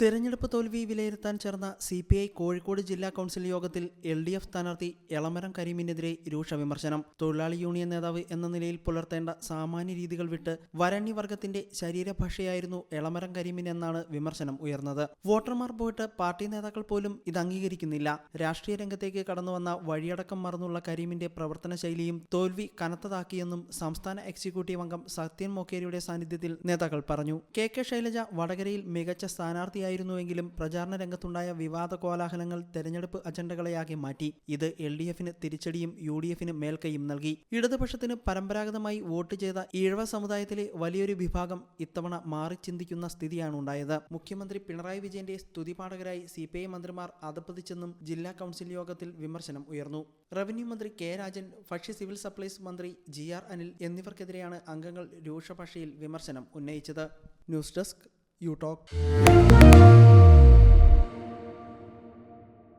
തെരഞ്ഞെടുപ്പ് തോൽവി വിലയിരുത്താൻ ചേർന്ന സി പി ഐ കോഴിക്കോട് ജില്ലാ കൗൺസിൽ യോഗത്തിൽ എൽ ഡി എഫ് സ്ഥാനാർത്ഥി എളമരം കരീമിനെതിരെ രൂക്ഷ വിമർശനം. തൊഴിലാളി യൂണിയൻ നേതാവ് എന്ന നിലയിൽ പുലർത്തേണ്ട സാമാന്യ രീതികൾ വിട്ട് വരണ്യവർഗത്തിന്റെ ശരീരഭാഷയായിരുന്നു എളമരം കരീമിൻ എന്നാണ് വിമർശനം ഉയർന്നത്. വോട്ടർമാർ പോയിട്ട് പാർട്ടി നേതാക്കൾ പോലും ഇത് അംഗീകരിക്കുന്നില്ല. രാഷ്ട്രീയ രംഗത്തേക്ക് കടന്നുവന്ന വഴിയടക്കം മറന്നുള്ള കരീമിന്റെ പ്രവർത്തന ശൈലിയും തോൽവി കനത്തതാക്കിയെന്നും സംസ്ഥാന എക്സിക്യൂട്ടീവ് അംഗം സത്യൻ മൊക്കേരിയുടെ സാന്നിധ്യത്തിൽ നേതാക്കൾ പറഞ്ഞു. കെ കെ ശൈലജ വടകരയിൽ മികച്ച സ്ഥാനാർത്ഥിയായിരുന്നുവെങ്കിലും പ്രചാരണ രംഗത്തുണ്ടായ വിവാദ കോലാഹലങ്ങൾ തെരഞ്ഞെടുപ്പ് അജണ്ടകളെയാകെ മാറ്റി. ഇത് എൽ ഡി എഫിന് തിരിച്ചടിയും യു ഡി എഫിന് മേൽക്കൈയും നൽകി. ഇടതുപക്ഷത്തിന് പരമ്പരാഗതമായി വോട്ട് ചെയ്ത ഈഴവ സമുദായത്തിലെ വലിയൊരു വിഭാഗം ഇത്തവണ മാറി ചിന്തിക്കുന്ന സ്ഥിതിയാണ് ഉണ്ടായത് മുഖ്യമന്ത്രി പിണറായി വിജയന്റെ സ്തുതിപാഠകരായി സി പി ഐ മന്ത്രിമാർ അതപ്പതിച്ചെന്നും ജില്ലാ കൗൺസിൽ യോഗത്തിൽ വിമർശനം ഉയർന്നു. റവന്യൂ മന്ത്രി കെ രാജൻ ഭക്ഷ്യ സിവിൽ സപ്ലൈസ് മന്ത്രി ജി ആർ അനിൽ എന്നിവർക്കെതിരെയാണ് അംഗങ്ങൾ രൂക്ഷഭാഷയിൽ വിമർശനം ഉന്നയിച്ചത്. News desk you talk.